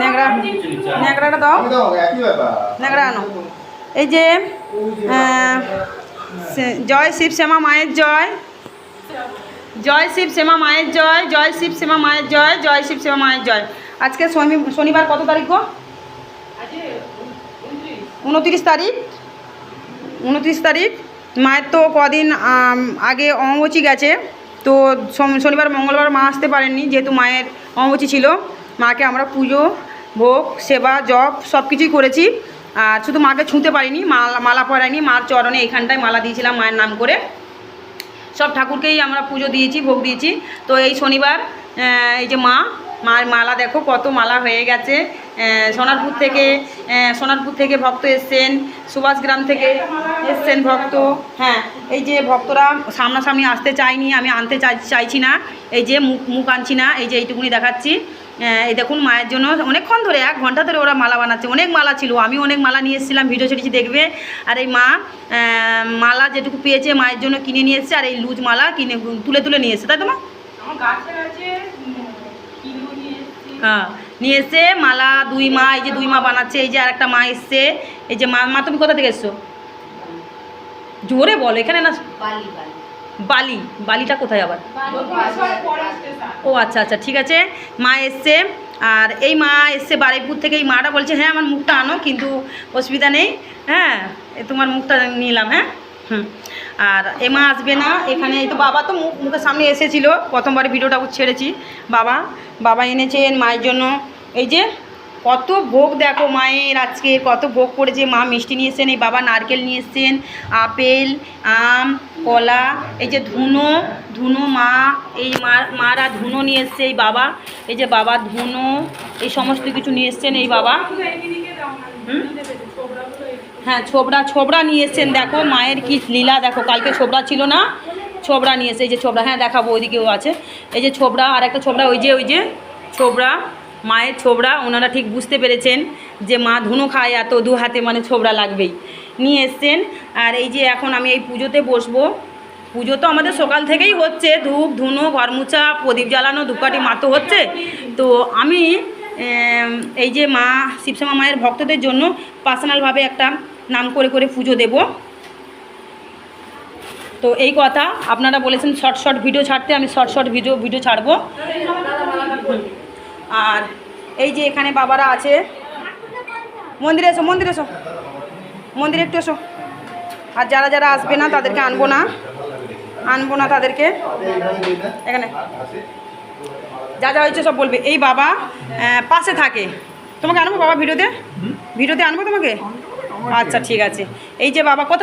ন্যাংরা ন্যাংরাটা দাও। ন্যাংরা আনো। এই যে জয় শিব শ্যামা মায়ের জয়। জয় শিব শ্যামা মায়ের জয় জয় শিব শ্যামা মায়ের জয় জয় শিব শ্যামা মায়ের জয়। আজকে শনি শনিবার কত তারিখ গো? উনত্রিশ তারিখ। উনত্রিশ তারিখ। মায়ের তো কদিন আগে অমাবচি গেছে। তো শনিবার মঙ্গলবার মা আসতে পারেননি যেহেতু মায়ের অমাবচি ছিল। মাকে আমরা পুজো, ভোগ, সেবা, জপ সব কিছুই করেছি। আর শুধু মাকে ছুঁতে পারিনি, মালা মালা পরাইনি, মার চরণে এখানটায় মালা দিয়েছিলাম মায়ের নাম করে। সব ঠাকুরকেই আমরা পুজো দিয়েছি, ভোগ দিয়েছি। তো এই শনিবার এই যে মা, মার মালা দেখো, কত মালা হয়ে গেছে। সোনারপুর থেকে সোনারপুর থেকে ভক্ত এসছেন সুভাষগ্রাম থেকে এসছেন ভক্ত। হ্যাঁ এই যে ভক্তরা সামনাসামনি আসতে চায়নি, আমি আনতে চাই, চাইছি না। এই যে মুখ মুখ আনছি না, এই যে এইটুকুনি দেখাচ্ছি। এই দেখুন মায়ের জন্য অনেকক্ষণ ধরে, এক ঘণ্টা ধরে ওরা মালা বানাচ্ছে, অনেক মালা ছিল, আমি অনেক মালা নিয়ে এসেছিলাম, ভিডিও ছেড়েছি, দেখবে? আর এই মা মালা যেটুকু পেয়েছে মায়ের জন্য কিনে নিয়ে এসেছে, আর এই লুজ মালা কিনে তুলে তুলে নিয়ে এসেছে, তাই তো মা? হ্যাঁ নিয়ে এসে মালা দুই মা এই যে দুই মা বানাচ্ছে এই যে আরেকটা মা এসছে এই যে মা মা তুমি কোথা থেকে এসছো? জোরে বলো এখানে না বালি বালি। বালি বালিটা কোথায় আবার? স্টেশন ও আচ্ছা আচ্ছা ঠিক আছে। মা এসছে আর এই মা এসছে বারুইপুর থেকে এই মাটা বলছে হ্যাঁ আমার মুখটা আনো কিন্তু অসুবিধা নেই হ্যাঁ এ তোমার মুখটা নিলাম হ্যাঁ? হুম। আর এ মা আসবে না, এখানে এই তো বাবা তো মুখ মুখের সামনে এসেছিল, প্রথমবার ভিডিওটা ছেড়েছি, বাবা বাবা এনেছেন মায়ের জন্য। এই যে, কত ভোগ দেখো মায়ের আজকে, কত ভোগ করেছে, মা মিষ্টি নিয়ে এসছেন, এই বাবা নারকেল নিয়ে এসছেন, আপেল, আম, কলা, এই যে ধুনো ধুনো মা, এই মা, মারা ধুনো নিয়ে এসছে, এই বাবা, এই যে বাবা ধুনো, এই সমস্ত কিছু নিয়ে এসছেন, এই বাবা। হ্যাঁ ছোবড়া ছোবড়া নিয়ে এসছেন, দেখো, মায়ের কি লীলা, দেখো, কালকে ছোবড়া ছিল না, ছোবড়া নিয়ে এসে এই যে ছোবড়া হ্যাঁ দেখাবো, ওইদিকেও আছে, এই যে ছোবড়া, আর একটা ছোবড়া, ওই যে ওই যে, ছোবড়া, মায়ের ছোবড়া, ওনারা ঠিক বুঝতে পেরেছেন যে মা ধুনো খায়, এত দু হাতে মানে ছোবড়া লাগবেই, নিয়ে এসছেন, আর এই যে এখন আমি এই পুজোতে বসবো, পুজো তো আমাদের সকাল থেকেই হচ্ছে, ধূপ, ধুনো ঘর মুছা প্রদীপ জ্বালানো ধূপকাঠি মাতো হচ্ছে, তো আমি এই যে মা শিবশ্যামা মায়ের ভক্তদের জন্য পার্সোনালভাবে একটা নাম করে করে পুজো দেব। তো এই কথা আপনারা বলেছেন শর্ট শর্ট ভিডিও ছাড়তে, আমি শর্ট শর্ট ভিডিও ভিডিও ছাড়বো। আর এই যে এখানে বাবারা আছে। মন্দিরে এসো মন্দিরে এসো। মন্দিরে একটু এসো। আর যারা যারা আসবে না, তাদেরকে আনব না। আনব না তাদেরকে। এখানে। যা যা হয়েছে সব বলবে। এই বাবা পাশে থাকে। তোমাকে আনব বাবা ভিডিওতে? ভিডিওতে আনব তোমাকে? আচ্ছা ঠিক আছে। এই যে বাবা কত